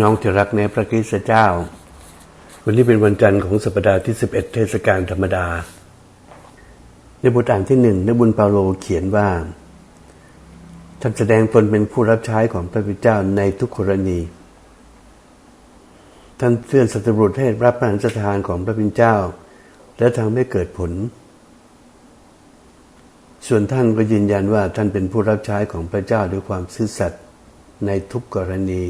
น้องที่รักในพระคริสต์เจ้า วันนี้เป็นวันจันทร์ของสัปดาห์ที่ 11 เทศกาลธรรมดา ในบทอ่านที่หนึ่งนบุญเปาโลเขียนว่า ท่านแสดงตนเป็นผู้รับใช้ของพระพุทธเจ้าในทุกกรณี ท่านเตือนสัตว์บุรุษให้รับพระราชทานของพระพุทธเจ้า และทำให้เกิดผล ส่วนท่านก็ยืนยันว่าท่านเป็นผู้รับใช้ของพระเจ้าด้วยความซื่อสัตย์ในทุกกรณี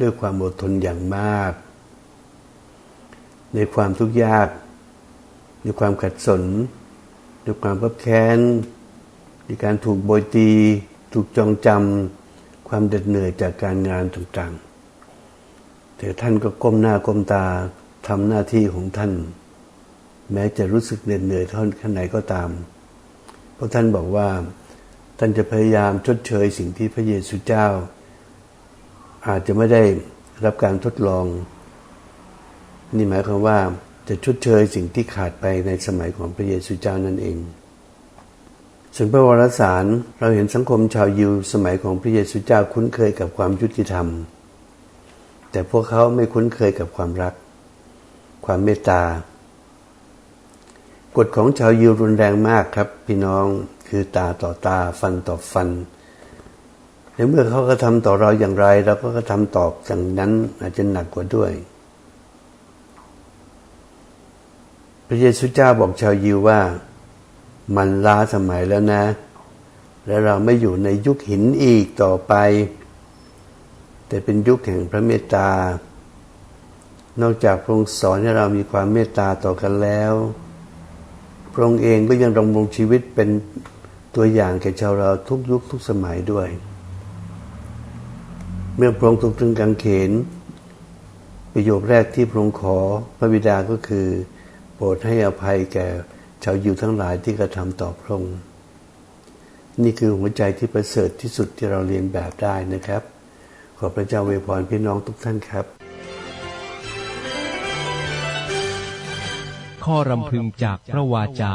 ด้วยความอดทนอย่างมาก ในความทุกข์ยาก ในความขัดสนด้วยความพับแค้น ในการถูกโบยตี ถูกจองจำความเด็ดเหนื่อยจากการงานต่างๆ แต่ท่านก็ก้มหน้าก้มตาทำหน้าที่ของท่าน แม้จะรู้สึกเหน็ดเหนื่อยท่าขนาดไหนก็ตาม เพราะท่านบอกว่าท่านจะพยายามชดเชยสิ่งที่พระเยซูเจ้า อาจจะไม่ได้รับการทดลอง นี่หมายความว่าจะชดเชยสิ่งที่ขาดไปในสมัยของพระเยซูเจ้านั่นเอง ส่วนพระวรสารเราเห็นสังคมชาวยิวสมัยของพระเยซูเจ้าคุ้นเคยกับความยุติธรรม แต่พวกเขาไม่คุ้นเคยกับความรัก ความเมตตากฎของชาวยิวรุนแรงมากครับ พี่น้องคือตาต่อตาฟันต่อฟัน ในเมื่อเขาก็ทำต่อเราอย่างไร เราก็กระทำตอบอย่างนั้นอาจจะหนักกว่าด้วย พระเยซูเจ้าบอกชาวยิวว่า มันล้าสมัยแล้วนะ และเราไม่อยู่ในยุคหินอีกต่อไป แต่เป็นยุคแห่งพระเมตตานอกจากพระองค์สอนให้เรามีความเมตตาต่อกันแล้ว พระองค์เองก็ยังดำรงชีวิตเป็นตัวอย่างแก่ชาวเราทุกยุคทุกสมัยด้วย เมื่อพระองค์ถูกตรึงกางเขน ประโยคแรกที่พระองค์ขอพระบิดาก็คือ โปรดให้อภัยแก่ชาวยิวทั้งหลายที่กระทำต่อพระองค์นี่คือหัวใจที่ประเสริฐที่สุดที่เราเรียนแบบได้นะครับ ขอพระเจ้าเวพรพี่น้องทุกท่านครับ ข้อรำพึงจากพระวาจา